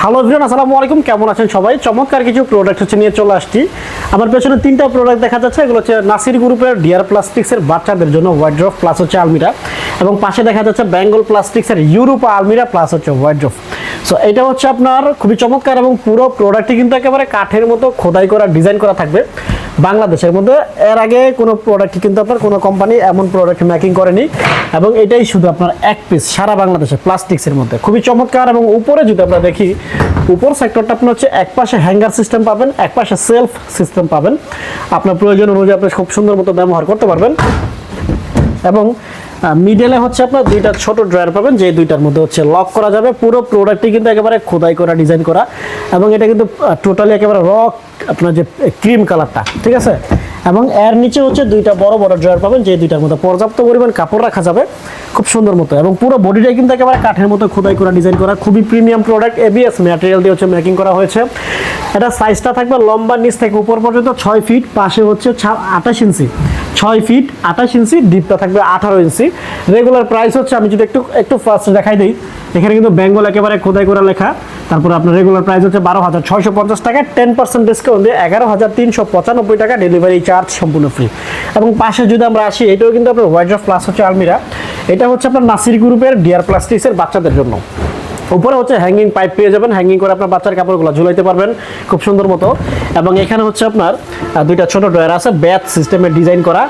Hello video আসসালামু আলাইকুম। কেমন আছেন সবাই? চমৎকার কিছু প্রোডাক্ট হচ্ছে নিয়ে চলে আসছি। আমার পেছনে তিনটা প্রোডাক্ট দেখা যাচ্ছে। এগুলো হচ্ছে নাসির গ্রুপের ডিয়ার প্লাস্টিক্সের বাচ্চাদের জন্য ওয়াইড্রফ প্লাস হচ্ছে আলমিরা এবং পাশে দেখা যাচ্ছে বেঙ্গল প্লাস্টিক্সের ইউরোপা আলমিরা প্লাস হচ্ছে ওয়াইড্রফ সো এটা হচ্ছে আপনার খুবই চমৎকার এবং পুরো প্রোডাক্টটি কিন্তু একেবারে কাঠের মতো খোদাই করা ডিজাইন করা থাকবে। বাংলাদেশের মধ্যে। এর আগে কোনো প্রোডাক্ট কিন্তু আপনার, কোনো কোম্পানি এমন প্রোডাক্ট মেকিং করেনি। এবং এটাই শুধু আপনার এক পিস সারা বাংলাদেশে প্লাস্টিক্সের মধ্যে। খুবই চমৎকার এবং উপরে যদি আমরা দেখি, উপর সেক্টরটা আপনার হচ্ছে এক পাশে হ্যাঙ্গার সিস্টেম পাবেন, এক পাশে সেলফ সিস্টেম পাবেন। আপনার প্রয়োজন অনুযায়ী আপনি খুব সুন্দর মতো ব্যবহার করতে পারবেন। এবং মিডলে হচ্ছে আপনার দুইটা ছোট ড্রয়ার পাবেন, যে দুইটার মধ্যে হচ্ছে লক করা যাবে। পুরো প্রোডাক্টটি কিন্তু একেবারে খোদাই করা ডিজাইন করা। এবং এটা কিন্তু টোটালি একেবারে রক আপনার যে ক্রিম কালারটা ঠিক আছে? এবং এর নিচে হচ্ছে দুইটা বড় বড় ড্রয়ার পাবেন, যে দুইটার মধ্যে পর্যাপ্ত পরিমাণ কাপড় রাখা যাবে, খুব সুন্দর মতো। এবং পুরো বডিটাই কিন্তু একেবারে কাঠের মতো খোদাই করা ডিজাইন করা, খুবই প্রিমিয়াম প্রোডাক্ট এবিএস ম্যাটেরিয়াল দিয়ে হচ্ছে মেকিং করা হয়েছে। এটা সাইজটা থাকবে লম্বা নিচ থেকে উপর পর্যন্ত ছয় ফিট পাশে হচ্ছে আঠাশ ইঞ্চি ছয় ফিট আঠাশ ইঞ্চি ডিপটা থাকবে আঠারো ইঞ্চি রেগুলার প্রাইস হচ্ছে, আমি যদি একটু একটু ফার্স্ট দেখাই দিই, এখানে কিন্তু বেঙ্গল একেবারে খোদাই করা লেখা। তারপর আপনার রেগুলার প্রাইস হচ্ছে বারো হাজার ছয়শো পঞ্চাশ টাকা টেন পার্সেন্ট ডিসকাউন্ট দিয়ে এগারো হাজার তিনশো পঁচানব্বই টাকা ডেলিভারি চার্জ সম্পূর্ণ ফ্রি এবং পাশে যদি আমরা আসি, এটাও কিন্তু আপনার হোয়াইট অফ প্লাস হচ্ছে আলমিরা এটা হচ্ছে আপনার নাসির গ্রুপের ডিয়ার প্লাস্টিক্সের বাচ্চাদের জন্য। উপরে হচ্ছে হ্যাঙ্গিং পাইপ পেয়ে যাবেন। হ্যাঙ্গিং করে আপনার বাচ্চার কাপড়গুলো ঝুলাইতে পারবেন খুব সুন্দর মতো। এবং এখানে হচ্ছে আপনার দুইটা ছোট ড্রয়ার আছে ব্যাথ সিস্টেমের ডিজাইন করা।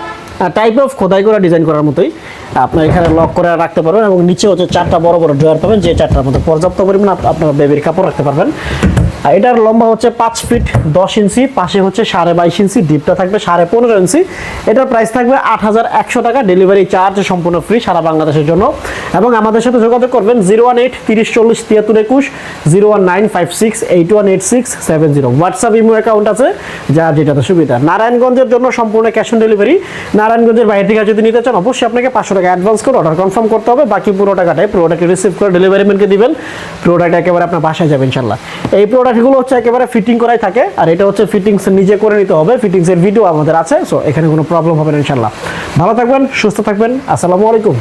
টাইপ অফ খোদাই করা ডিজাইন করার মতোই। আপনার এখানে লক করে রাখতে পারবেন এবং নিচে হচ্ছে চারটা বড় বড় ড্রয়ার পাবেন, যে চারটার মধ্যে পর্যাপ্ত পরিমাণ আপ- আপনার বেবির কাপড় রাখতে পারবেন। আর এটার লম্বা হচ্ছে পাঁচ ফিট দশ ইঞ্চি, পাশে হচ্ছে সাড়ে বাইশ ইঞ্চি, ডিপটা থাকবে সাড়ে পনেরো ইঞ্চি। এটার প্রাইস থাকবে আট হাজার একশো টাকা ডেলিভারি চার্জ সম্পূর্ণ ফ্রি সারা বাংলাদেশের জন্য। এবং আমাদের সাথে যোগাযোগ করবেন জিরো ওয়ান এইট তিরিশ চল্লিশ তিয়াত্তর একুশ, zero one nine five six eight one eight six seven zero. WhatsApp, imo account আছে, যার যেটাতে সুবিধা। নারায়ণগঞ্জের জন্য সম্পূর্ণ ক্যাশ অন ডেলিভারি নারায়ণগঞ্জের বাইরে থেকে যদি নিতে চান, অবশ্যই আপনাকে পাঁচশো টাকা অ্যাডভান্স করে অর্ডার কনফার্ম করতে হবে। বাকি পুরো টাকাটাই প্রোডাক্ট রিসিভ করে ডেলিভারি ম্যানকে দিবেন। প্রোডাক্ট একেবারে আপনার বাসায় যাবে ইনশাল্লাহ এই প্রোডাক্টগুলো হচ্ছে একেবারে ফিটিং করাই থাকে। আর এটা হচ্ছে ফিটিংস নিজে করে নিতে হবে। ফিটিংসের ভিডিও আমাদের আছে। সো এখানে কোনো প্রবলেম হবে না ইনশাল্লাহ ভালো থাকবেন, সুস্থ থাকবেন। আসসালামু আলাইকুম।